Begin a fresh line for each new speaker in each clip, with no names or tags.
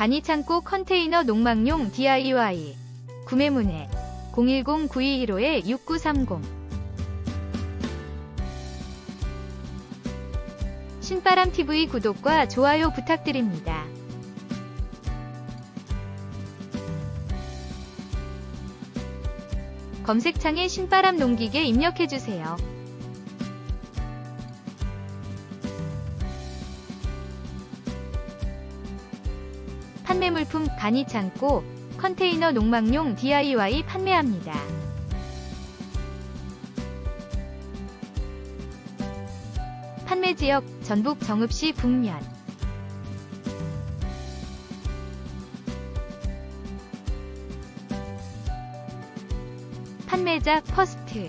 간이창고 컨테이너 농막용 DIY 구매문의 010-9215-6930 신바람TV 구독과 좋아요 부탁드립니다. 검색창에 신바람 농기계 입력해주세요. 판매 물품 간이 창고 컨테이너 농막용 DIY 판매합니다. 판매 지역 전북 정읍시 북면 판매자 퍼스트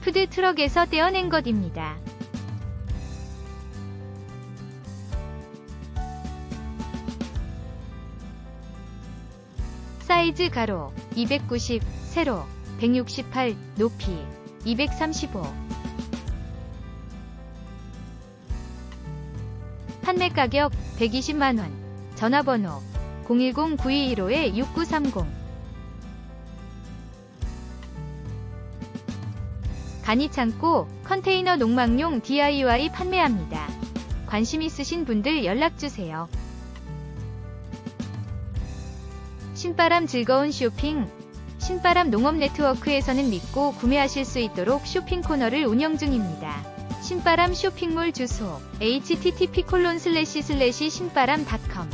푸드 트럭에서 떼어낸 것입니다. 사이즈 가로 290, 세로 168, 높이 235. 판매 가격 120만원. 전화번호 010-9215-6930. 간이 창고 컨테이너 농막용 DIY 판매합니다. 관심 있으신 분들 연락주세요. 신바람 즐거운 쇼핑 신바람 농업 네트워크에서는 믿고 구매하실 수 있도록 쇼핑 코너를 운영 중입니다. 신바람 쇼핑몰 주소 http 신바람닷컴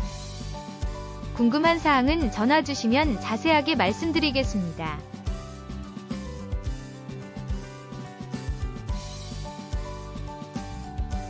궁금한 사항은 전화 주시면 자세하게 말씀드리겠습니다.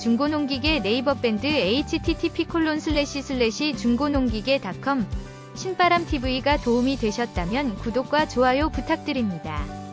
중고농기계 네이버 밴드 http 콜론 슬래시 슬래시 중고농기계닷컴 신바람TV가 도움이 되셨다면 구독과 좋아요 부탁드립니다.